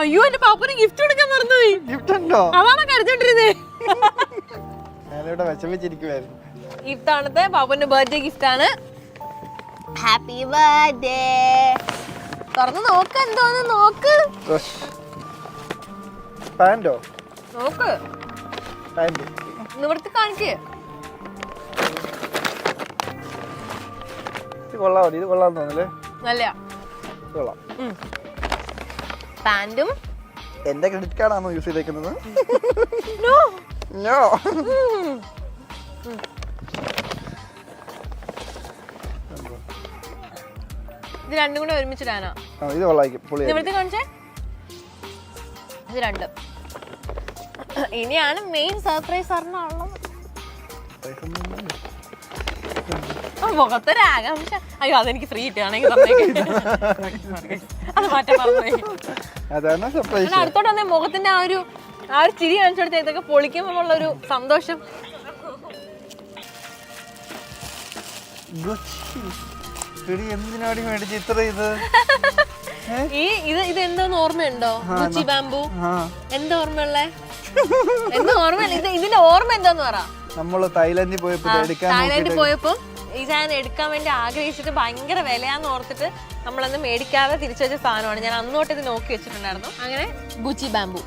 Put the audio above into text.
അയ്യോ എന്റെ പാപ്പന് ഗിഫ്റ്റ് കൊടുക്കാൻ മറന്നുപോയി ഗിഫ്റ്റ് ഉണ്ടോ? അതാണ് കരുതിട്ടിരുന്നത് ഞാനിവിടെ വിഷമിച്ചിരിക്കുവായിരുന്നു. ഇത്തവണത്തെ പാപ്പന്റെ ബർത്ത്ഡേ ഗിഫ്റ്റ് ആണ്. ഹാപ്പി ബർത്ത്ഡേ തുറന്ന് നോക്ക് എന്തോന്ന് നോക്ക്. പാന്റോ നോക്ക്. പാന്റ് നിവർത്തി കാണിക്കേ. ഇത് കൊള്ളാം ഇത് കൊള്ളാന്ന് തോന്നല്ലേ നല്ല കൊള്ളാം. പാന്റും. എന്റെ ക്രെഡിറ്റ് കാർഡാണോ യൂസ് ചെയ്തേക്കുന്നത്? നോ. ഇത് രണ്ടും കൂടെ ഒരുമിച്ചിടാനാ ഇത് കൊള്ളായിരിക്കും. പൊളി നിവർത്തി കാണിച്ചേ? ഇത് രണ്ടും. ഇനിയാണ് മെയിൻ സർപ്രൈസ് ഒരെണ്ണമുള്ളത് ആ, മുഖത്തൊരു ആകാംക്ഷ അയ്യോ അതെനിക്ക് ഫ്രീ കിട്ടുകയാണെങ്കിൽ അത് മാറ്റാൻ പറഞ്ഞു അടുത്തോട്ട് വന്നേ മുഖത്തിന്റെ ആ ഒരു ആ ഒരു ചിരി കാണിച്ചു കൊടുത്ത. ഇതൊക്കെ പൊളിക്കുമ്പോൾ ഒരു സന്തോഷം. എന്തിനാടി മേടിച്ച് ഇത്ര ഇത്? ഈ ഇത് ഇത് എന്തോന്ന് ഓർമ്മയുണ്ടോ? Gucci bamboo? എന്താ ഓർമ്മയുള്ളേ? എന്താ ഓർമ്മയില്ല. ഇത് ഇതിന്റെ ഓർമ്മ എന്താന്ന് പറ. നമ്മൾ തായ്ലൻഡിൽ പോയപ്പോ തായ്ലാന്റിൽ പോയപ്പോ ഈ സാധനം എടുക്കാൻ വേണ്ടി ആഗ്രഹിച്ചിട്ട് ഭയങ്കര വിലയാന്ന് ഓർത്തിട്ട് നമ്മളന്ന് മേടിക്കാതെ തിരിച്ചു വെച്ച സാധനമാണ്. ഞാൻ അന്നോട്ട് ഇത് നോക്കി വെച്ചിട്ടുണ്ടായിരുന്നു. അങ്ങനെ ഗുച്ചി ബാംബു.